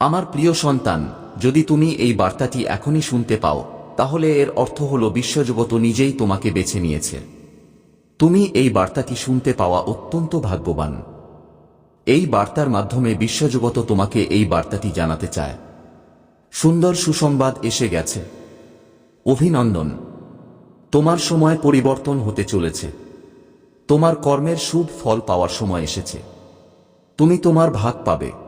আমার প্রিয় সন্তান, যদি তুমি এই বার্তাটি এখনই শুনতে পাও, তাহলে এর অর্থ হল বিশ্বজগত নিজেই তোমাকে বেছে নিয়েছে। তুমি এই বার্তাটি শুনতে পাওয়া অত্যন্ত ভাগ্যবান। এই বার্তার মাধ্যমে বিশ্বজগত তোমাকে এই বার্তাটি জানাতে চায়। সুন্দর সুসংবাদ এসে গেছে। অভিনন্দন। তোমার সময় পরিবর্তন হতে চলেছে। তোমার কর্মের শুভ ফল পাওয়ার সময় এসেছে। তুমি তোমার ভাগ পাবে।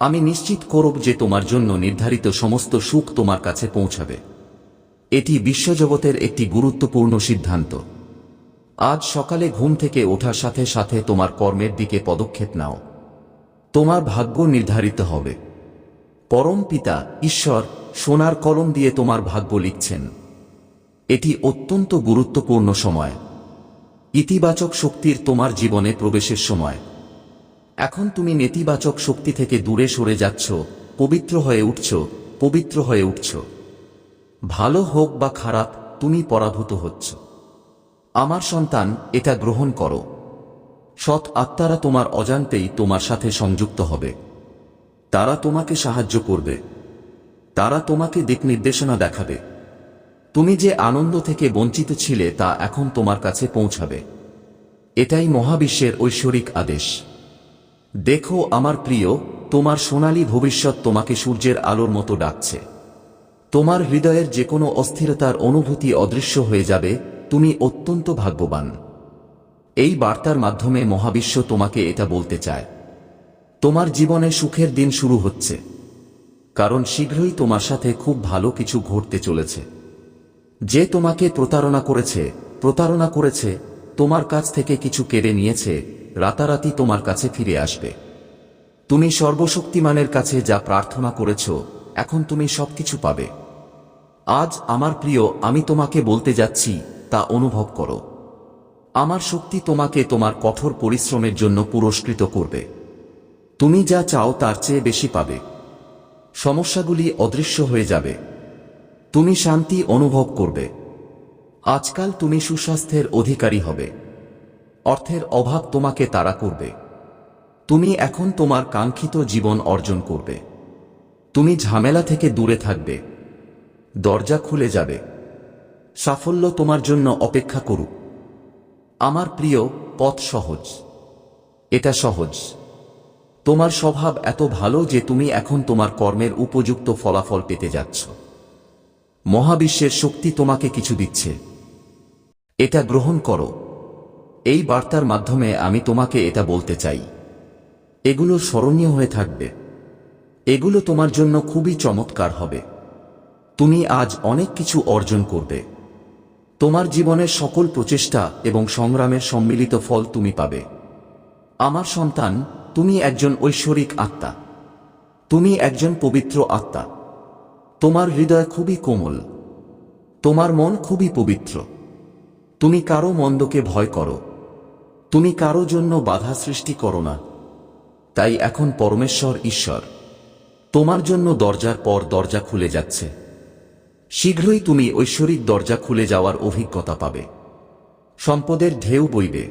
আমি নিশ্চিত করব যে তোমার জন্য নির্ধারিত সমস্ত সুখ তোমার কাছে পৌঁছাবে। এটি বিশ্বজগতের একটি গুরুত্বপূর্ণ সিদ্ধান্ত। আজ সকালে ঘুম থেকে ওঠার সাথে সাথে তোমার কর্মের দিকে পদক্ষেপ নাও। তোমার ভাগ্য নির্ধারিত হবে। পরম পিতা, ঈশ্বর, সোনার কলম দিয়ে তোমার ভাগ্য লিখছেন। এটি অত্যন্ত গুরুত্বপূর্ণ সময়। ইতিবাচক শক্তির তোমার জীবনে প্রবেশের সময়। এখন তুমি নেতিবাচক শক্তি থেকে দূরে সরে যাচ্ছ, পবিত্র হয়ে উঠছ, পবিত্র হয়ে উঠছ। ভালো হোক বা খারাপ, তুমি পরাভূত হচ্ছ। আমার সন্তান, এটা গ্রহণ করো। সৎ আত্মারা তোমার অজান্তেই তোমার সাথে সংযুক্ত হবে। তারা তোমাকে সাহায্য করবে। তারা তোমাকে দিক নির্দেশনা দেখাবে। তুমি যে আনন্দ থেকে বঞ্চিত ছিলে তা এখন তোমার কাছে পৌঁছাবে। এটাই মহাবিশ্বের ঐশ্বরিক আদেশ। দেখো আমার প্রিয়, তোমার সোনালী ভবিষ্যৎ তোমাকে সূর্যের আলোর মতো ডাকছে। তোমার হৃদয়ের যে কোনো অস্থিরতার অনুভূতি অদৃশ্য হয়ে যাবে, তুমি অত্যন্ত ভাগ্যবান। এই বার্তার মাধ্যমে মহাবিশ্ব তোমাকে এটা বলতে চায়। তোমার জীবনে সুখের দিন শুরু হচ্ছে। কারণ শীঘ্রই তোমার সাথে খুব ভালো কিছু ঘটতে চলেছে। যে তোমাকে প্রতারণা করেছে প্রতারণা করেছে, তোমার কাছ থেকে কিছু কেড়ে নিয়েছে রাতারাতি তোমার কাছে ফিরে আসবে। তুমি সর্বশক্তিমানের কাছে যা প্রার্থনা করেছ, এখন তুমি সবকিছু পাবে। আজ আমার প্রিয়, আমি তোমাকে বলতে যাচ্ছি, তা অনুভব করো। আমার শক্তি তোমাকে তোমার কঠোর পরিশ্রমের জন্য পুরস্কৃত করবে। তুমি যা চাও তার চেয়ে বেশি পাবে। সমস্যাগুলি অদৃশ্য হয়ে যাবে। তুমি শান্তি অনুভব করবে। আজকাল তুমি সুস্বাস্থ্যের অধিকারী হবে। অর্থের অভাব তোমাকে তাড়া করবে। তুমি এখন তোমার কাঙ্ক্ষিত জীবন অর্জন করবে। তুমি ঝামেলা থেকে দূরে থাকবে। দরজা খুলে যাবে। সাফল্য তোমার জন্য অপেক্ষা করুক। আমার প্রিয়, পথ সহজ। এটা সহজ। তোমার স্বভাব এত ভালো যে তুমি এখন তোমার কর্মের উপযুক্ত ফলাফল পেতে যাচ্ছ। মহাবিশ্বের শক্তি তোমাকে কিছু দিচ্ছে। এটা গ্রহণ করো। এই বার্তার মাধ্যমে আমি তোমাকে এটা বলতে চাই। এগুলো স্মরণীয় হয়ে থাকবে। এগুলো তোমার জন্য খুবই চমৎকার হবে। তুমি আজ অনেক কিছু অর্জন করবে। তোমার জীবনের সকল প্রচেষ্টা এবং সংগ্রামের সম্মিলিত ফল তুমি পাবে। আমার সন্তান, তুমি একজন ঐশ্বরিক আত্মা। তুমি একজন পবিত্র আত্মা। তোমার হৃদয় খুবই কোমল। তোমার মন খুবই পবিত্র। তুমি কারও মন্দকে ভয় করো। তুমি কারও জন্য বাধা সৃষ্টি করো না। তাই এখন পরমেশ্বর ঈশ্বর। তোমার জন্য দরজার পর দরজা খুলে যাচ্ছে। শীঘ্রই তুমি ঐশ্বরিক দরজা খুলে যাওয়ার অভিজ্ঞতা পাবে। সম্পদের ঢেউ বইবে।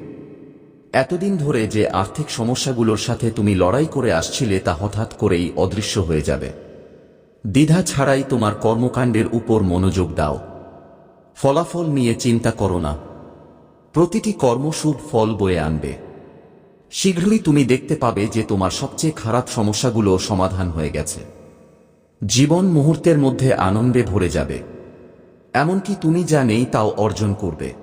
এতদিন ধরে যে আর্থিক সমস্যাগুলোর সাথে তুমি লড়াই করে আসছিলে তা হঠাৎ করেই অদৃশ্য হয়ে যাবে। দ্বিধা ছাড়াই তোমার কর্মকাণ্ডের উপর মনোযোগ দাও। ফলাফল নিয়ে চিন্তা করো না। প্রতিটি কর্ম ফল বয়ে আনবে। শীঘ্রই তুমি দেখতে পাবে যে তোমার সবচেয়ে খারাপ সমস্যাগুলো সমাধান হয়ে গেছে। জীবন মুহূর্তের মধ্যে আনন্দে ভরে যাবে। এমনকি তুমি যা নেই তাও অর্জন করবে।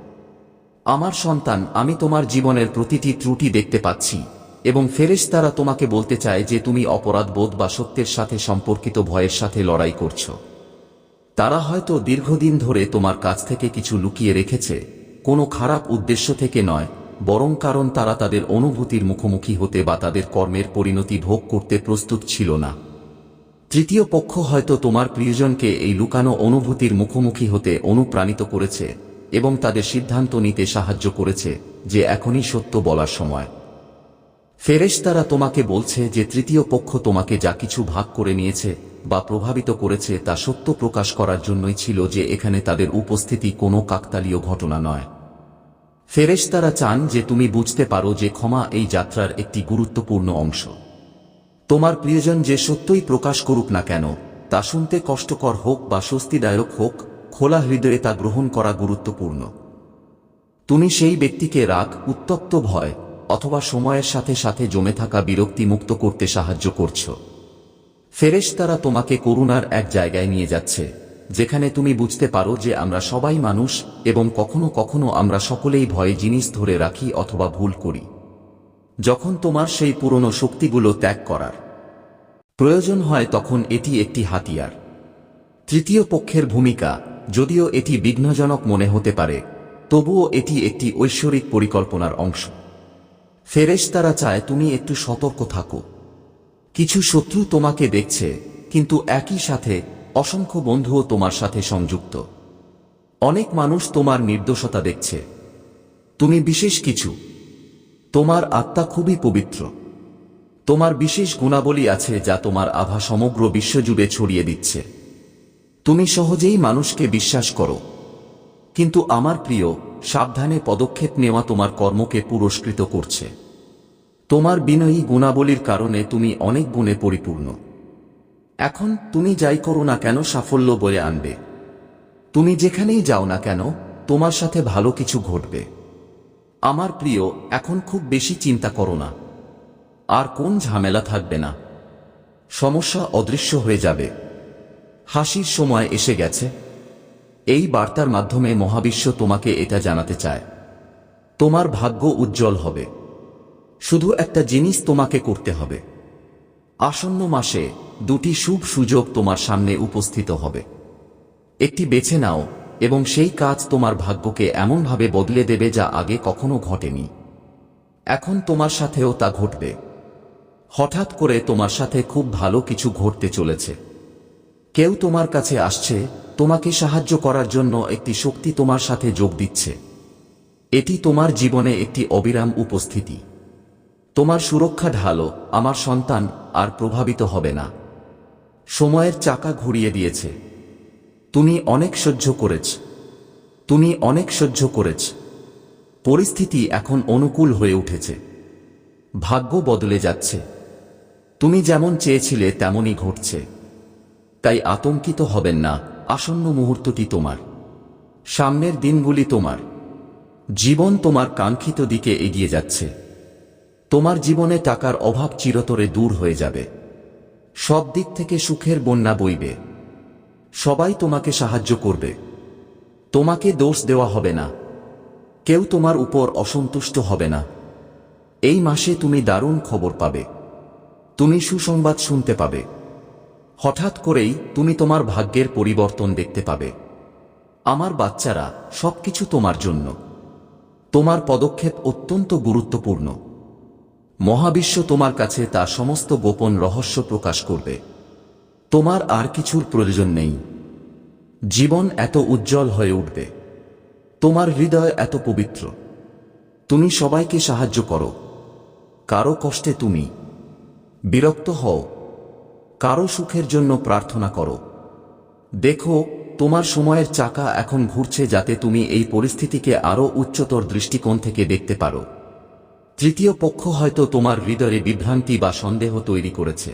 আমার সন্তান, আমি তোমার জীবনের প্রতিটি ত্রুটি দেখতে পাচ্ছি এবং ফেরেশ তারা তোমাকে বলতে চায় যে তুমি অপরাধ বোধ বা সত্যের সাথে সম্পর্কিত ভয়ের সাথে লড়াই করছ। তারা হয়তো দীর্ঘদিন ধরে তোমার কাছ থেকে কিছু লুকিয়ে রেখেছে কোনো খারাপ উদ্দেশ্য থেকে নয়, বরং কারণ তারা তাদের অনুভূতির মুখোমুখি হতে বা তাদের কর্মের পরিণতি ভোগ করতে প্রস্তুত ছিল না। তৃতীয় পক্ষ হয়তো তোমার প্রিয়জনকে এই লুকানো অনুভূতির মুখোমুখি হতে অনুপ্রাণিত করেছে এবং তাদের সিদ্ধান্ত নিতে সাহায্য করেছে যে এখনই সত্য বলার সময়। ফেরেশ তারা তোমাকে বলছে যে তৃতীয় পক্ষ তোমাকে যা কিছু ভাগ করে নিয়েছে বা প্রভাবিত করেছে তা সত্য প্রকাশ করার জন্যই ছিল যে এখানে তাদের উপস্থিতি কোনো কাকতালীয় ঘটনা নয়। ফেরেশতারা চান যে তুমি বুঝতে পারো যে ক্ষমা এই যাত্রার একটি গুরুত্বপূর্ণ অংশ। তোমার প্রিয়জন যে সত্যই প্রকাশ করুক না কেন, তা শুনতে কষ্টকর হোক বা স্বস্তিদায়ক হোক, খোলা হৃদয়ে তা গ্রহণ করা গুরুত্বপূর্ণ। তুমি সেই ব্যক্তিকে রাগ, উত্তপ্ত ভয় অথবা সময়ের সাথে সাথে জমে থাকা বিরক্তি মুক্ত করতে সাহায্য করছ। ফেরেশতারা তোমাকে করুণার এক জায়গায় নিয়ে যাচ্ছে, যেখানে তুমি বুঝতে পারো যে আমরা সবাই মানুষ এবং কখনো কখনো আমরা সকলেই ভয়ে জিনিস ধরে রাখি অথবা ভুল করি। যখন তোমার সেই পুরনো শক্তিগুলো ত্যাগ করার প্রয়োজন হয় তখন এটি একটি হাতিয়ার। তৃতীয় পক্ষের ভূমিকা, যদিও এটি বিঘ্নজনক মনে হতে পারে, তবুও এটি একটি ঐশ্বরিক পরিকল্পনার অংশ। ফেরেশতারা চায় তুমি একটু সতর্ক থাকো। কিছু শত্রু তোমাকে দেখছে, কিন্তু একই সাথে অসংখ্য বন্ধুও তোমার সাথে সংযুক্ত। অনেক মানুষ তোমার নির্দোষতা দেখছে। তুমি বিশেষ কিছু। তোমার আত্মা খুবই পবিত্র। তোমার বিশেষ গুণাবলী আছে যা তোমার আভা সমগ্র বিশ্বজুড়ে ছড়িয়ে দিচ্ছে। তুমি সহজেই মানুষকে বিশ্বাস করো। কিন্তু আমার প্রিয়, সাবধানে পদক্ষেপ নেওয়া তোমার কর্মকে পুরস্কৃত করছে। তোমার বিনয়ী গুণাবলীর কারণে তুমি অনেক গুণে পরিপূর্ণ। এখন তুমি যাই করো না কেন সাফল্য বয়ে আনবে। তুমি যেখানেই যাও না কেন, তোমার সাথে ভালো কিছু ঘটবে। আমার প্রিয়, এখন খুব বেশি চিন্তা করো না। আর কোন ঝামেলা থাকবে না। সমস্যা অদৃশ্য হয়ে যাবে। হাসির সময় এসে গেছে। এই বার্তার মাধ্যমে মহাবিশ্ব তোমাকে এটা জানাতে চায়। তোমার ভাগ্য উজ্জ্বল হবে। শুধু একটা জিনিস তোমাকে করতে হবে। আসন্ন মাসে দুটি শুভ সুযোগ তোমার সামনে উপস্থিত হবে। একটি বেছে নাও এবং সেই কাজ তোমার ভাগ্যকে এমনভাবে বদলে দেবে যা আগে কখনো ঘটেনি। এখন তোমার সাথেও তা ঘটবে। হঠাৎ করে তোমার সাথে খুব ভালো কিছু ঘটতে চলেছে। কেউ তোমার কাছে আসছে, তোমাকে সাহায্য করার জন্য একটি শক্তি তোমার সাথে যোগ দিচ্ছে। এটি তোমার জীবনে একটি অবিরাম উপস্থিতি। তোমার সুরক্ষা ঢালো, আমার সন্তান আর প্রভাবিত হবে না। সময়ের চাকা ঘুরিয়ে দিয়েছে। তুমি অনেক সহ্য করেছ। তুমি অনেক সহ্য করেছ। পরিস্থিতি এখন অনুকূল হয়ে উঠেছে। ভাগ্য বদলে যাচ্ছে। তুমি যেমন চেয়েছিলে, তেমনই ঘটছে। তাই আতঙ্কিত হবেন না, আসন্ন মুহূর্তটি তোমার। সামনের দিনগুলি তোমার। জীবন তোমার কাঙ্ক্ষিত দিকে এগিয়ে যাচ্ছে। তোমার জীবনে টাকার অভাব চিরতরে দূর হয়ে যাবে। সব দিক থেকে সুখের বন্যা বইবে। সবাই তোমাকে সাহায্য করবে। তোমাকে দোষ দেওয়া হবে না। কেউ তোমার উপর অসন্তুষ্ট হবে না। এই মাসে তুমি দারুণ খবর পাবে। তুমি সুসংবাদ শুনতে পাবে। হঠাৎ করেই তুমি তোমার ভাগ্যের পরিবর্তন দেখতে পাবে। আমার বাচ্চারা সবকিছু তোমার জন্য। তোমার পদক্ষেপ অত্যন্ত গুরুত্বপূর্ণ। মহাবিশ্ব তোমার কাছে তা সমস্ত গোপন রহস্য প্রকাশ করবে। তোমার আর কিছুর প্রয়োজন নেই। জীবন এত উজ্জ্বল হয়ে উঠবে। তোমার হৃদয় এত পবিত্র। তুমি সবাইকে সাহায্য করো। কারও কষ্টে তুমি বিরক্ত হও। কারও সুখের জন্য প্রার্থনা করো। দেখো, তোমার সময়ের চাকা এখন ঘুরছে যাতে তুমি এই পরিস্থিতিকে আরও উচ্চতর দৃষ্টিকোণ থেকে দেখতে পারো। তৃতীয় পক্ষ হয়তো তোমার হৃদয়ে বিভ্রান্তি বা সন্দেহ তৈরি করেছে।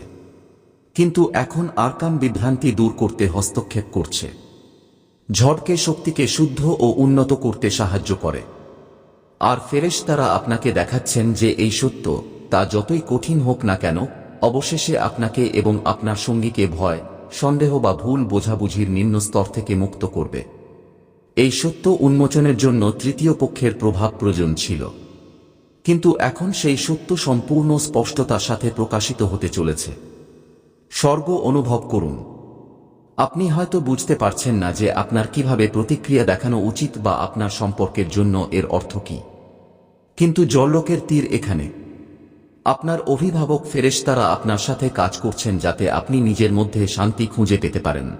কিন্তু এখন আরকাম বিভ্রান্তি দূর করতে হস্তক্ষেপ করছে। ঝড়কে শক্তিকে শুদ্ধ ও উন্নত করতে সাহায্য করে। আর ফেরেশতারা আপনাকে দেখাচ্ছেন যে এই সত্য, তা যতই কঠিন হোক না কেন, অবশেষে আপনাকে এবং আপনার সঙ্গীকে ভয়, সন্দেহ বা ভুল বোঝাবুঝির নিম্ন স্তর থেকে মুক্ত করবে। এই সত্য উন্মোচনের জন্য তৃতীয় পক্ষের প্রভাব প্রয়োজন ছিল। কিন্তু এখন সেই সত্য সম্পূর্ণ স্পষ্টতার সাথে প্রকাশিত হতে চলেছে। স্বর্গ অনুভব করুন। আপনি হয়তো বুঝতে পারছেন না যে আপনার কীভাবে প্রতিক্রিয়া দেখানো উচিত বা আপনার সম্পর্কের জন্য এর অর্থ কি। কিন্তু জললোকের তীর এখানে। আপনার অভিভাবক ফেরেশতারা আপনার সাথে কাজ করছেন যাতে আপনি নিজের মধ্যে শান্তি খুঁজে পেতে পারেন।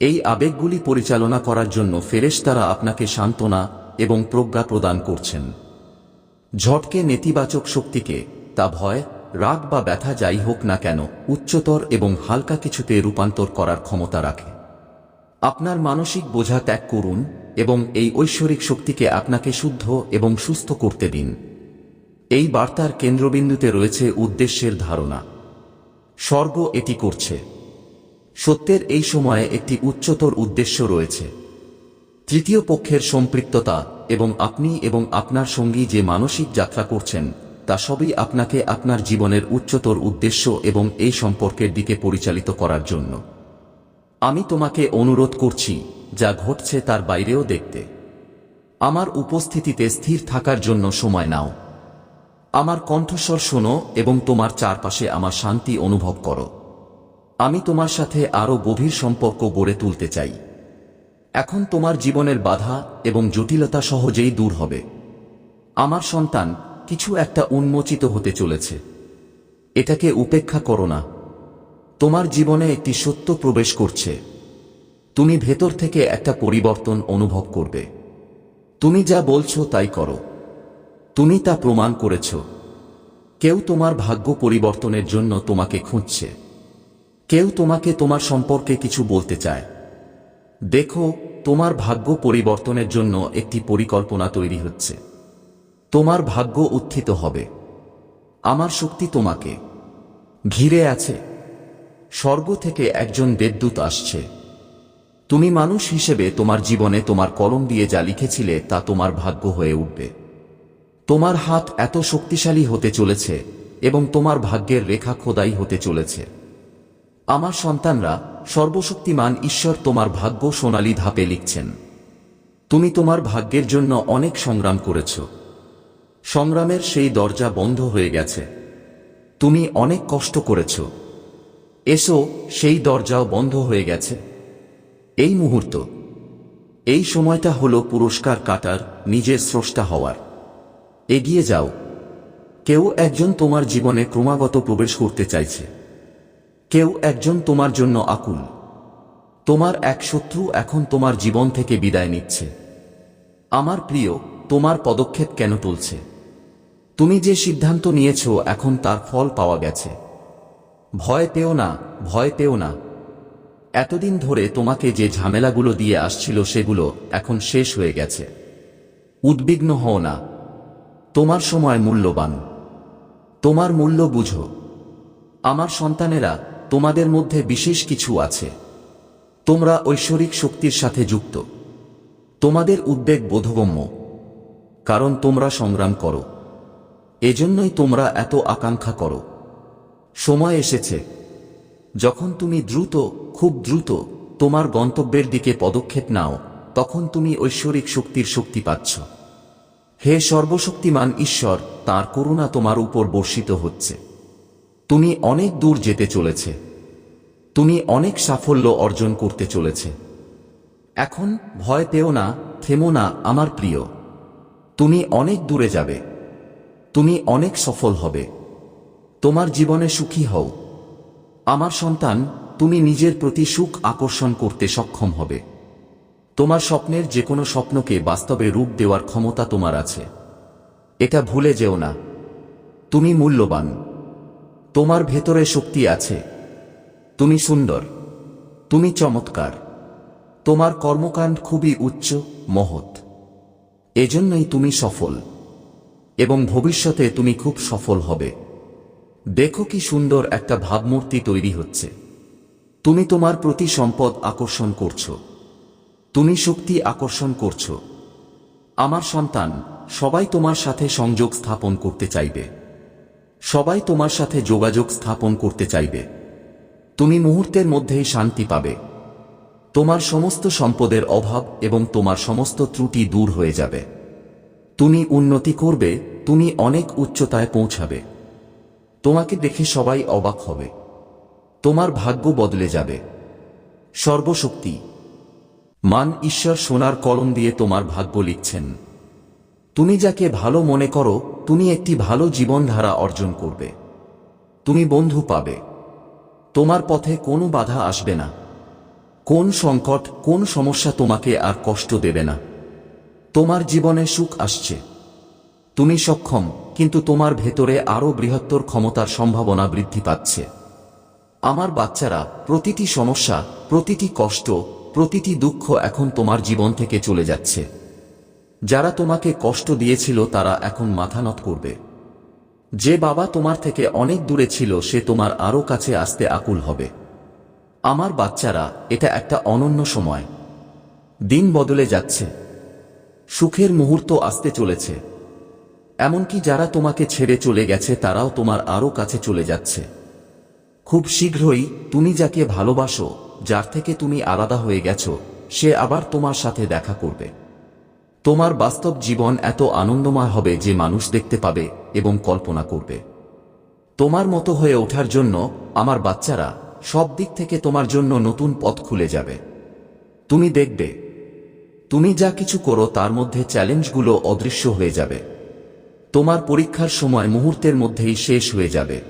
এই আবেগগুলি পরিচালনা করার জন্য ফেরেশতারা আপনাকে সান্ত্বনা এবং প্রজ্ঞা প্রদান করছেন। ঝটকে নেতিবাচক শক্তিকে, তা ভয়, রাগ বা ব্যথা যাই হোক না কেন, উচ্চতর এবং হালকা কিছুতে রূপান্তর করার ক্ষমতা রাখে। আপনার মানসিক বোঝা ত্যাগ করুন এবং এই ঐশ্বরিক শক্তিকে আপনাকে শুদ্ধ এবং সুস্থ করতে দিন। এই বার্তার কেন্দ্রবিন্দুতে রয়েছে উদ্দেশ্যের ধারণা। স্বর্গ এটি করছে। সত্যের এই সময়ে একটি উচ্চতর উদ্দেশ্য রয়েছে। তৃতীয় পক্ষের সম্পৃক্ততা এবং আপনি এবং আপনার সঙ্গী যে মানসিক যাত্রা করছেন, তা সবই আপনাকে আপনার জীবনের উচ্চতর উদ্দেশ্য এবং এই সম্পর্কের দিকে পরিচালিত করার জন্য। আমি তোমাকে অনুরোধ করছি, যা ঘটছে তার বাইরেও দেখতে। আমার উপস্থিতিতে স্থির থাকার জন্য সময় নাও। আমার কণ্ঠস্বর শোনো এবং তোমার চারপাশে আমার শান্তি অনুভব করো। আমি তোমার সাথে আরও গভীর সম্পর্ক গড়ে তুলতে চাই। এখন তোমার জীবনের বাধা এবং জটিলতা সহজেই দূর হবে। আমার সন্তান, কিছু একটা উন্মোচিত হতে চলেছে। এটাকে উপেক্ষা করো না। তোমার জীবনে একটি সত্য প্রবেশ করছে। তুমি ভেতর থেকে একটা পরিবর্তন অনুভব করবে। তুমি যা বলছো তাই করো। তুমি তা প্রমাণ করেছ। কেউ তোমার ভাগ্য পরিবর্তনের জন্য তোমাকে খুঁজছে। কেউ তোমাকে তোমার সম্পর্কে কিছু বলতে চায়। দেখো, তোমার ভাগ্য পরিবর্তনের জন্য একটি পরিকল্পনা তৈরি হচ্ছে। তোমার ভাগ্য উত্থিত হবে। আমার শক্তি তোমাকে। ঘিরে আছে। স্বর্গ থেকে একজন দেবদূত আসছে। তুমি মানুষ হিসেবে তোমার জীবনে তোমার কলম দিয়ে যা লিখেছিলে তা তোমার ভাগ্য হয়ে উঠবে। তোমার হাত এত শক্তিশালী হতে চলেছে এবং তোমার ভাগ্যের রেখা খোদাই হতে চলেছে। আমার সন্তানরা সর্বশক্তিমান ঈশ্বর তোমার ভাগ্য সোনালী ধাপে লিখছেন। তুমি তোমার ভাগ্যের জন্য অনেক সংগ্রাম করেছ। সংগ্রামের সেই দরজা বন্ধ হয়ে গেছে। তুমি অনেক কষ্ট করেছ। এসো, সেই দরজাও বন্ধ হয়ে গেছে। এই মুহূর্ত। এই সময়টা হলো পুরস্কার কাটার, নিজের স্রষ্টা হওয়ার। এগিয়ে যাও। কেউ একজন তোমার জীবনে ক্রমাগত প্রবেশ করতে চাইছে। কেউ একজন তোমার জন্য আকুল। তোমার এক শত্রু এখন তোমার জীবন থেকে বিদায় নিচ্ছে। আমার প্রিয়, তোমার পদক্ষেপ কেন তুলছে? তুমি যে সিদ্ধান্ত নিয়েছ, এখন তার ফল পাওয়া গেছে। ভয় পেও না, ভয় পেও না। এতদিন ধরে তোমাকে যে ঝামেলাগুলো দিয়ে আসছিল সেগুলো এখন শেষ হয়ে গেছে। উদ্বিগ্ন হও না। তোমার সময় মূল্যবান। তোমার মূল্য বুঝো। আমার সন্তানেরা তোমাদের মধ্যে বিশেষ কিছু আছে। তোমরা ঐশ্বরিক শক্তির সাথে যুক্ত। তোমাদের উদ্বেগ বোধগম্য। কারণ তোমরা সংগ্রাম করো। এজন্যই তোমরা এত আকাঙ্ক্ষা করো। সময় এসেছে। যখন তুমি দ্রুত, খুব দ্রুত, তোমার গন্তব্যের দিকে পদক্ষেপ নাও, তখন তুমি ঐশ্বরিক শক্তির শক্তি পাচ্ছ। হে সর্বশক্তিমান ঈশ্বর, তার করুণা তোমার উপর বর্ষিত হচ্ছে। তুমি অনেক দূর যেতে চলেছে। তুমি অনেক সাফল্য অর্জন করতে চলেছে। এখন ভয় পেও না, থেমো না, আমার প্রিয়। তুমি অনেক দূরে যাবে। তুমি অনেক সফল হবে। তোমার জীবনে সুখী হও। আমার সন্তান, তুমি নিজের প্রতি সুখ আকর্ষণ করতে সক্ষম হবে। তোমার স্বপ্নের যে কোনো স্বপ্নকে বাস্তবে রূপ দেওয়ার ক্ষমতা তোমার আছে। এটা ভুলে যেও না। তুমি মূল্যবান। তোমার ভেতরে শক্তি আছে। তুমি সুন্দর। তুমি চমৎকার। তোমার কর্মকাণ্ড খুবই উচ্চ, মহৎ। এজন্যই তুমি সফল। এবং ভবিষ্যতে তুমি খুব সফল হবে। দেখো কি সুন্দর একটা ভাবমূর্তি তৈরি হচ্ছে। তুমি তোমার প্রতি সম্পদ আকর্ষণ করছ। তুমি শক্তি আকর্ষণ করছ। আমার সন্তান, সবাই তোমার সাথে সংযোগ স্থাপন করতে চাইবে। সবাই তোমার সাথে যোগাযোগ স্থাপন করতে চাইবে। তুমি মুহূর্তের মধ্যেই শান্তি পাবে। তোমার সমস্ত সম্পদের অভাব এবং তোমার সমস্ত ত্রুটি দূর হয়ে যাবে। তুমি উন্নতি করবে, তুমি অনেক উচ্চতায় পৌঁছাবে। তোমাকে দেখে সবাই অবাক হবে। তোমার ভাগ্য বদলে যাবে। সর্বশক্তি। মান ঈশ্বর সোনার কলম দিয়ে তোমার ভাগ্য লিখছেন। তুমি যাকে ভালো মনে করো, তুমি একটি ভালো জীবনধারা অর্জন করবে। তুমি বন্ধু পাবে। তোমার পথে কোনো বাধা আসবে না। কোন সংকট, কোন সমস্যা তোমাকে আর কষ্ট দেবে না। তোমার জীবনে সুখ আসছে। তুমি সক্ষম, কিন্তু তোমার ভেতরে আরও বৃহত্তর ক্ষমতার সম্ভাবনা বৃদ্ধি পাচ্ছে। আমার বাচ্চারা, প্রতিটি সমস্যা, প্রতিটি কষ্ট, প্রতিটি দুঃখ এখন তোমার জীবন থেকে চলে যাচ্ছে। যারা তোমাকে কষ্ট দিয়েছিল তারা এখন মাথা নত করবে। যে বাবা তোমার থেকে অনেক দূরে ছিল, সে তোমার আরও কাছে আসতে আকুল হবে। আমার বাচ্চারা, এটা একটা অনন্য সময়। দিন বদলে যাচ্ছে। সুখের মুহূর্ত আসতে চলেছে। এমনকি যারা তোমাকে ছেড়ে চলে গেছে, তারাও তোমার আরও কাছে চলে যাচ্ছে। খুব শীঘ্রই তুমি যাকে ভালোবাসো, যার থেকে তুমি আলাদা হয়ে গেছো, সে আবার তোমার সাথে দেখা করবে। তোমার বাস্তব জীবন এত আনন্দময় হবে যে মানুষ দেখতে পাবে এবং কল্পনা করবে। তোমার মতো হয়ে ওঠার জন্য আমার বাচ্চারা সব দিক থেকে তোমার জন্য নতুন পথ খুলে যাবে। তুমি দেখবে। তুমি যা কিছু করো তার মধ্যে চ্যালেঞ্জগুলো অদৃশ্য হয়ে যাবে। তোমার পরীক্ষার সময় মুহূর্তের মধ্যেই শেষ হয়ে যাবে।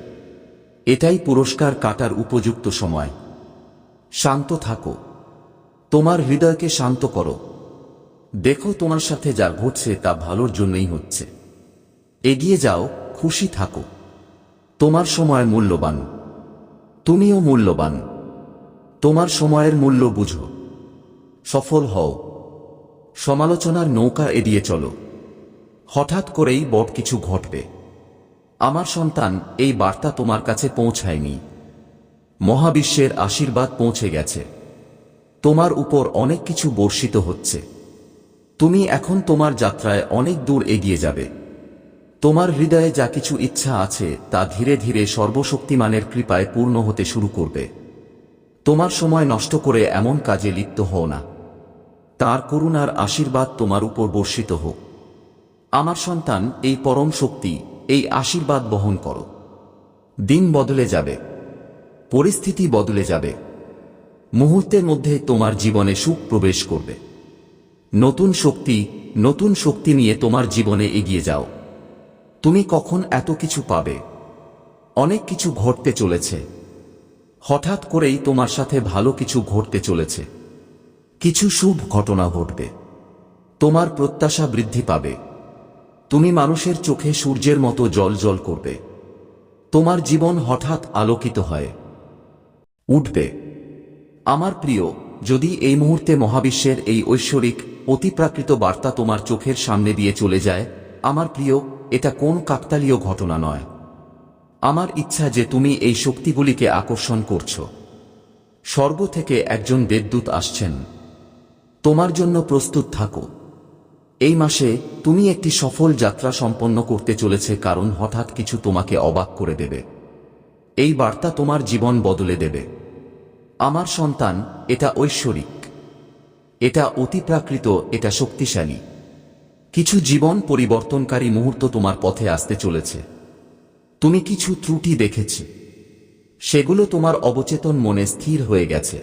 এটাই পুরস্কার কাটার উপযুক্ত সময়। শান্ত থাকো। তোমার হৃদয়কে শান্ত করো। দেখো তোমার সাথে যা ঘটছে তা ভালোর জন্যই হচ্ছে। এগিয়ে যাও, খুশি থাকো। তোমার সময় মূল্যবান। তুমিও মূল্যবান। তোমার সময়ের মূল্য বুঝো। সফল হও। সমালোচনার নৌকা এড়িয়ে চলো। হঠাৎ করেই বড় কিছু ঘটবে। আমার সন্তান, এই বার্তা তোমার কাছে পৌঁছায়নি। মহাবিশ্বের আশীর্বাদ পৌঁছে গেছে। তোমার উপর অনেক কিছু বর্ষিত হচ্ছে। তুমি এখন তোমার যাত্রায় অনেক দূর এগিয়ে যাবে। তোমার হৃদয়ে যা কিছু ইচ্ছা আছে, তা ধীরে ধীরে সর্বশক্তিমানের কৃপায় পূর্ণ হতে শুরু করবে। তোমার সময় নষ্ট করে এমন কাজে লিপ্ত হও না। তার করুণার আশীর্বাদ তোমার উপর বর্ষিত হোক। আমার সন্তান, এই পরম শক্তি, এই আশীর্বাদ বহন করো। দিন বদলে যাবে। পরিস্থিতি বদলে যাবে। মুহূর্তের মধ্যে তোমার জীবনে সুখ প্রবেশ করবে। নতুন শক্তি নতুন শক্তি নিয়ে তোমার জীবনে এগিয়ে যাও। তুমি কখন এত কিছু পাবে? অনেক কিছু ঘটতে চলেছে। হঠাৎ করেই তোমার সাথে ভালো কিছু ঘটতে চলেছে। কিছু শুভ ঘটনা ঘটবে। তোমার প্রত্যাশা বৃদ্ধি পাবে। তুমি মানুষের চোখে সূর্যের মতো জল জল করবে। তোমার জীবন হঠাৎ আলোকিত হয়। উঠবে। আমার প্রিয়, যদি এই মুহূর্তে মহাবিশ্বের এই ঐশ্বরিক অতিপ্রাকৃত বার্তা তোমার চোখের সামনে দিয়ে চলে যায়, আমার প্রিয়, এটা কোন কাকতালীয় ঘটনা নয়। আমার ইচ্ছা যে তুমি এই শক্তিগুলিকে আকর্ষণ করছ। স্বর্গ থেকে একজন দেবদূত আসছেন। তোমার জন্য প্রস্তুত থাকো। এই মাসে তুমি একটি সফল যাত্রা সম্পন্ন করতে চলেছে কারণ হঠাৎ কিছু তোমাকে অবাক করে দেবে। এই বার্তা তোমার জীবন বদলে দেবে। আমার সন্তান, এটা ঐশ্বরিক। এটা অতিপ্রাকৃত, এটা শক্তিশালী। কিছু জীবন পরিবর্তনকারী মুহূর্ত তোমার পথে আসতে চলেছে। তুমি কিছু ত্রুটি দেখেছি। সেগুলো তোমার অবচেতন মনে স্থির হয়ে গেছে।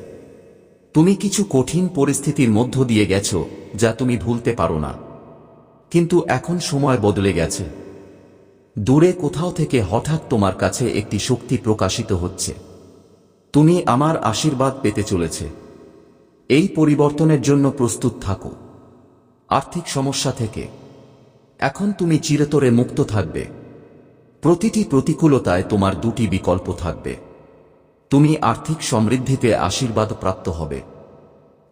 তুমি কিছু কঠিন পরিস্থিতির মধ্য দিয়ে গেছো, যা তুমি ভুলতে পারো না। কিন্তু এখন সময় বদলে গেছে। দূরে কোথাও থেকে হঠাৎ তোমার কাছে একটি শক্তি প্রকাশিত হচ্ছে। তুমি আমার আশীর্বাদ পেতে চলেছে। এই পরিবর্তনের জন্য প্রস্তুত থাকো। আর্থিক সমস্যা থেকে এখন তুমি চিরতরে মুক্ত থাকবে। প্রতিটি প্রতিকূলতায় তোমার দুটি বিকল্প থাকবে। তুমি আর্থিক সমৃদ্ধিতে আশীর্বাদ প্রাপ্ত হবে।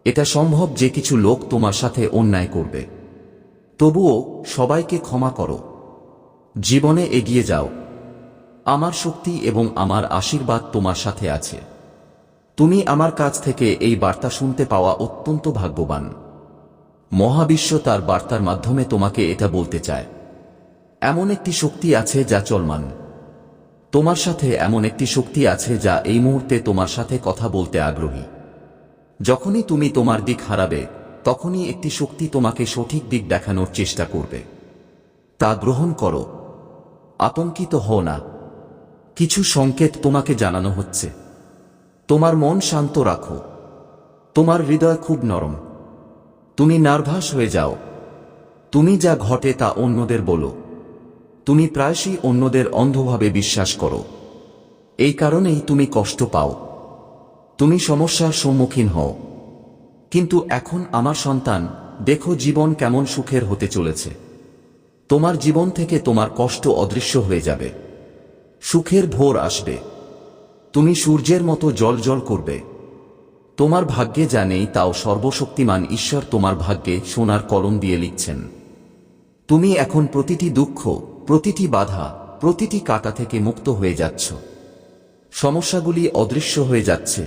এটা সম্ভব যে কিছু লোক তোমার সাথে অন্যায় করবে। তবুও সবাইকে ক্ষমা করো। জীবনে এগিয়ে যাও। আমার শক্তি এবং আমার আশীর্বাদ তোমার সাথে আছে। তুমি আমার কাছ থেকে এই বার্তা শুনতে পাওয়া অত্যন্ত ভাগ্যবান। মহাবিশ্ব তার বার্তার মাধ্যমে তোমাকে এটা বলতে চায়। এমন একটি শক্তি আছে যা চলমান। তোমার সাথে এমন একটি শক্তি আছে যা এই মুহূর্তে তোমার সাথে কথা বলতে আগ্রহী। যখনই তুমি তোমার দিক হারাবে, তখনই একটি শক্তি তোমাকে সঠিক দিক দেখানোর চেষ্টা করবে। তা গ্রহণ করো। আতঙ্কিত হও না। কিছু সংকেত তোমাকে জানানো হচ্ছে। তোমার মন শান্ত রাখো। তোমার হৃদয় খুব নরম। তুমি নার্ভাস হয়ে যাও। তুমি যা ঘটে তা অন্যদের বলো। তুমি প্রায়শই অন্যদের অন্ধভাবে বিশ্বাস করো। এই কারণেই তুমি কষ্ট পাও। তুমি সমস্যার সম্মুখীন হও। কিন্তু এখন আমার সন্তান, দেখো জীবন কেমন সুখের হতে চলেছে। তোমার জীবন থেকে তোমার কষ্ট অদৃশ্য হয়ে যাবে। সুখের ভোর আসবে। তুমি সূর্যের মতো জল জল করবে। তোমার ভাগ্যে যা নেই তাও সর্বশক্তিমান ঈশ্বর তোমার ভাগ্যে সোনার কলম দিয়ে লিখছেন। তুমি এখন প্রতিটি দুঃখ, প্রতিটি বাধা, প্রতিটি কাটা থেকে মুক্ত হয়ে যাচ্ছ। সমস্যাগুলি অদৃশ্য হয়ে যাচ্ছে।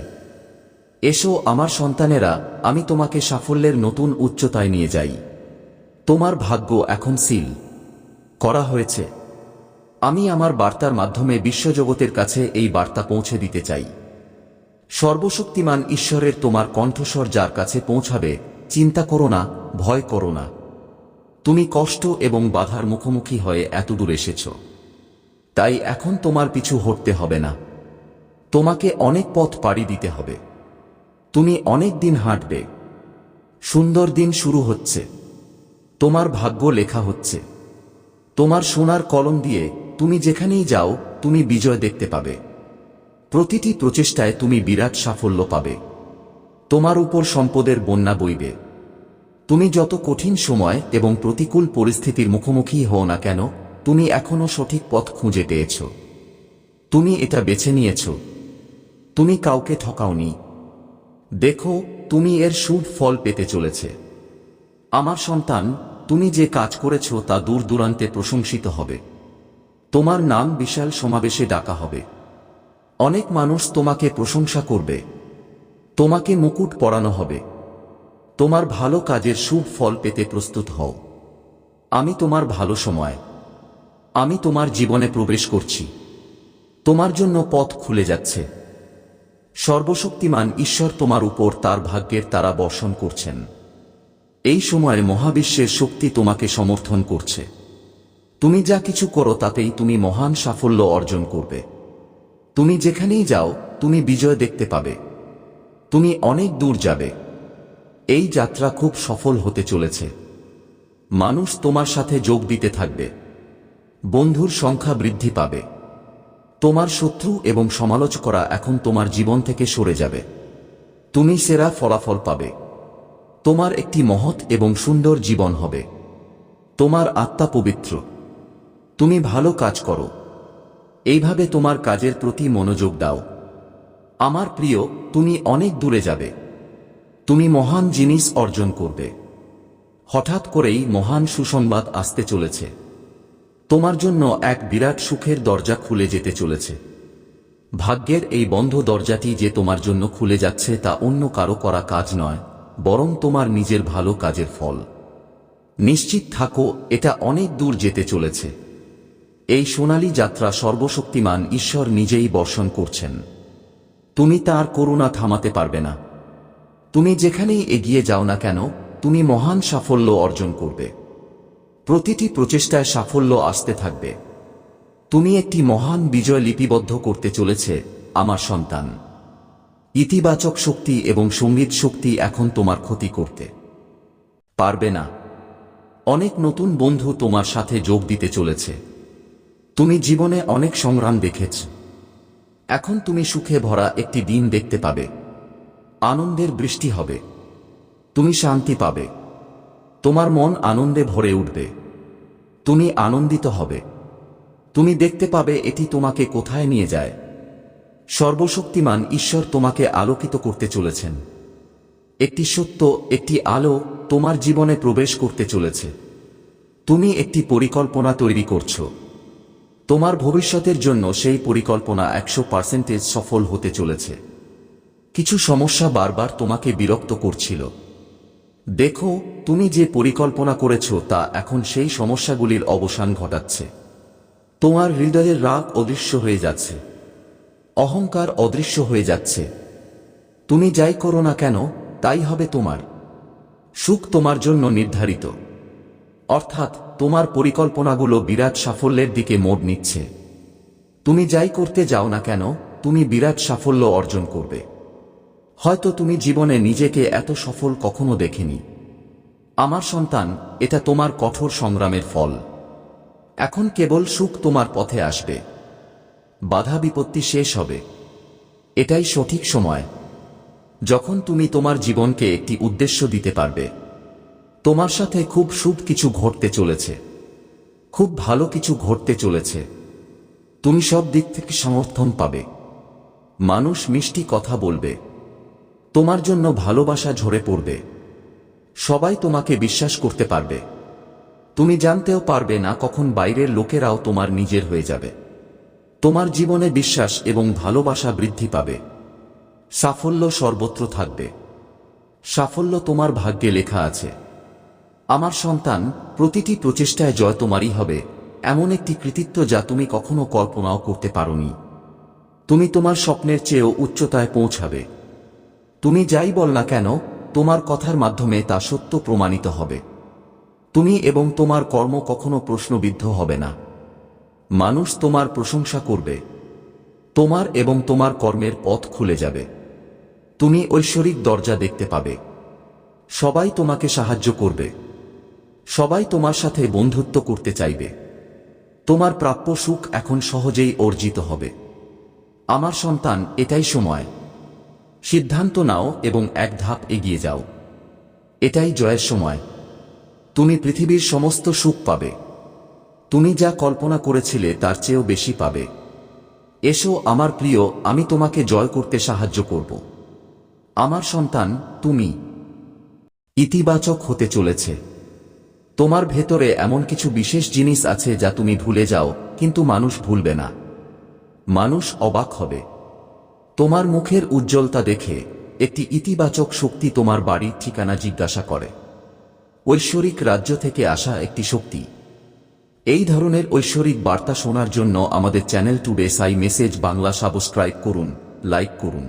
এসো আমার সন্তানেরা, আমি তোমাকে সাফল্যের নতুন উচ্চতায় নিয়ে যাই। তোমার ভাগ্য এখন সিল। করা হয়েছে। আমি আমার বার্তার মাধ্যমে বিশ্বজগতের কাছে এই বার্তা পৌঁছে দিতে চাই। সর্বশক্তিমান ঈশ্বরের তোমার কণ্ঠস্বর যার কাছে পৌঁছাবে, চিন্তা করো না, ভয় করো না। তুমি কষ্ট এবং বাধার মুখোমুখি হয়ে এতদূর এসেছ। তাই এখন তোমার পিছু হটতে হবে না। তোমাকে অনেক পথ পাড়ি দিতে হবে। তুমি অনেক দিন হাঁটবে। সুন্দর দিন শুরু হচ্ছে। তোমার ভাগ্য লেখা হচ্ছে। তোমার সোনার কলম দিয়ে তুমি যেখানেই যাও, তুমি বিজয় দেখতে পাবে। প্রতিটি প্রচেষ্টায় তুমি বিরাট সাফল্য পাবে। তোমার উপর সম্পদের বন্যা বইবে। তুমি যত কঠিন সময় এবং প্রতিকূল পরিস্থিতির মুখোমুখি হও না কেন, তুমি এখনও সঠিক পথ খুঁজে পেয়েছ। তুমি এটা বেছে নিয়েছ। তুমি কাউকে ঠকাওনি। দেখো, তুমি এর শুভ ফল পেতে চলেছে। আমার সন্তান, তুমি যে কাজ করেছ তা দূর দূরান্তে প্রশংসিত হবে। তোমার নাম বিশাল সমাবেশে ডাকা হবে। অনেক মানুষ তোমাকে প্রশংসা করবে। তোমাকে মুকুট পরানো হবে। তোমার ভালো কাজের শুভ ফল পেতে প্রস্তুত হও। আমি তোমার ভালো সময়। আমি তোমার জীবনে প্রবেশ করছি। তোমার জন্য পথ খুলে যাচ্ছে। সর্বশক্তিমান ঈশ্বর তোমার উপর তার ভাগ্যের তারা বর্ষণ করছেন। এই সময় মহাবিশ্বের শক্তি তোমাকে সমর্থন করছে। তুমি যা কিছু করো তাতেই তুমি মহান সাফল্য অর্জন করবে। তুমি যেখানেই যাও, তুমি বিজয় দেখতে পাবে। তুমি অনেক দূর যাবে। এই যাত্রা খুব সফল হতে চলেছে। মানুষ তোমার সাথে যোগ দিতে থাকবে। বন্ধুর সংখ্যা বৃদ্ধি পাবে। তোমার শত্রু এবং সমালোচকরা এখন তোমার জীবন থেকে সরে যাবে। তুমি সেরা ফলাফল পাবে। তোমার একটি মহৎ এবং সুন্দর জীবন হবে। তোমার আত্মা পবিত্র। তুমি ভালো কাজ করো। এইভাবে তোমার কাজের প্রতি মনোযোগ দাও। আমার প্রিয়, তুমি অনেক দূরে যাবে। তুমি মহান জিনিস অর্জন করবে। হঠাৎ করেই মহান সুসংবাদ আসতে চলেছে। তোমার জন্য এক বিরাট সুখের দরজা খুলে যেতে চলেছে। ভাগ্যের এই বন্ধ দরজাটি যে তোমার জন্য খুলে যাচ্ছে তা অন্য কারও করা কাজ নয়, বরং তোমার নিজের ভালো কাজের ফল। নিশ্চিত থাকো, এটা অনেক দূর যেতে চলেছে। এই সোনালী যাত্রা সর্বশক্তিমান ঈশ্বর নিজেই বর্ষণ করছেন। তুমি তার করুণা থামাতে পারবে না। তুমি যেখানেই এগিয়ে যাও না কেন, তুমি মহান সাফল্য অর্জন করবে। প্রতিটি প্রচেষ্টায় সাফল্য আসতে থাকবে। তুমি একটি মহান বিজয় লিপিবদ্ধ করতে চলেছে, আমার সন্তান। ইতিবাচক শক্তি এবং সংগীত শক্তি এখন তোমার ক্ষতি করতে পারবে না। অনেক নতুন বন্ধু তোমার সাথে যোগ দিতে চলেছে। তুমি জীবনে অনেক সংগ্রাম দেখেছ। এখন তুমি সুখে ভরা একটি দিন দেখতে পাবে। আনন্দের বৃষ্টি হবে। তুমি শান্তি পাবে। তোমার মন আনন্দে ভরে উঠবে। তুমি আনন্দিত হবে। তুমি দেখতে পাবে এটি তোমাকে কোথায় নিয়ে যায়। সর্বশক্তিমান ঈশ্বর তোমাকে আলোকিত করতে চলেছেন। একটি সত্য, একটি আলো তোমার জীবনে প্রবেশ করতে চলেছে। তুমি একটি পরিকল্পনা তৈরি করছ। তোমার ভবিষ্যতের জন্য সেই পরিকল্পনা একশো পার্সেন্টেজ সফল হতে চলেছে। কিছু সমস্যা বারবার তোমাকে বিরক্ত করছিল। দেখো, তুমি যে পরিকল্পনা করেছ তা এখন সেই সমস্যাগুলির অবসান ঘটাচ্ছে। তোমার হৃদয়ের রাগ অদৃশ্য হয়ে যাচ্ছে। অহংকার অদৃশ্য হয়ে যাচ্ছে। তুমি যাই করো না কেন, তাই হবে তোমার। সুখ তোমার জন্য নির্ধারিত। অর্থাৎ, তোমার পরিকল্পনাগুলো বিরাট সাফল্যের দিকে মোড় নিচ্ছে। তুমি যাই করতে যাও না কেন, তুমি বিরাট সাফল্য অর্জন করবে। হয়তো তুমি জীবনে নিজেকে এত সফল কখনো দেখেনি। আমার সন্তান, এটা তোমার কঠোর সংগ্রামের ফল। এখন কেবল সুখ তোমার পথে আসবে। বাধা বিপত্তি শেষ হবে। এটাই সঠিক সময়। যখন তুমি তোমার জীবনকে একটি উদ্দেশ্য দিতে পারবে। তোমার সাথে খুব শুভ কিছু ঘটতে চলেছে। খুব ভালো কিছু ঘটতে চলেছে। তুমি সব দিক থেকে সমর্থন পাবে। মানুষ মিষ্টি কথা বলবে। তোমার জন্য ভালোবাসা ঝরে পড়বে। সবাই তোমাকে বিশ্বাস করতে পারবে। তুমি জানতেও পারবে না কখন বাইরের লোকেরাও তোমার নিজের হয়ে যাবে। তোমার জীবনে বিশ্বাস এবং ভালোবাসা বৃদ্ধি পাবে। সাফল্য সর্বত্র থাকবে। সাফল্য তোমার ভাগ্যে লেখা আছে। আমার সন্তান, প্রতিটি প্রচেষ্টায় জয় তোমারই হবে, এমন একটি কৃতিত্ব যা তুমি কখনো কল্পনাও করতে পারোনি। তুমি তোমার স্বপ্নের চেয়েও উচ্চতায় পৌঁছাবে। তুমি যাই বল না কেন, তোমার কথার মাধ্যমে তা সত্য প্রমাণিত হবে। তুমি এবং তোমার কর্ম কখনো প্রশ্নবিদ্ধ হবে না। মানুষ তোমার প্রশংসা করবে। তোমার এবং তোমার কর্মের পথ খুলে যাবে। তুমি ঐশ্বরিক দরজা দেখতে পাবে। সবাই তোমাকে সাহায্য করবে। সবাই তোমার সাথে বন্ধুত্ব করতে চাইবে। তোমার প্রাপ্য সুখ এখন সহজেই অর্জিত হবে। আমার সন্তান, এটাই সময়। সিদ্ধান্ত নাও এবং এক ধাপ এগিয়ে যাও। এটাই জয়ের সময়। তুমি পৃথিবীর সমস্ত সুখ পাবে। তুমি যা কল্পনা করেছিলে তার চেয়েও বেশি পাবে। এসো, আমার প্রিয়, আমি তোমাকে জয় করতে সাহায্য করব। আমার সন্তান, তুমি। ইতিবাচক হতে চলেছে। তোমার ভেতরে এমন কিছু বিশেষ জিনিস আছে যা তুমি ভুলে যাও, কিন্তু মানুষ ভুলবে না। মানুষ অবাক হবে। তোমার মুখের উজ্জ্বলতা দেখে একটি ইতিবাচক শক্তি তোমার বাড়ির ঠিকানা জিজ্ঞাসা করে। ঐশ্বরিক রাজ্য থেকে আসা একটি শক্তি। এই ধরনের ঐশ্বরিক বার্তা শোনার জন্য আমাদের চ্যানেল টুডে সাই মেসেজ বাংলা সাবস্ক্রাইব করুন, লাইক করুন।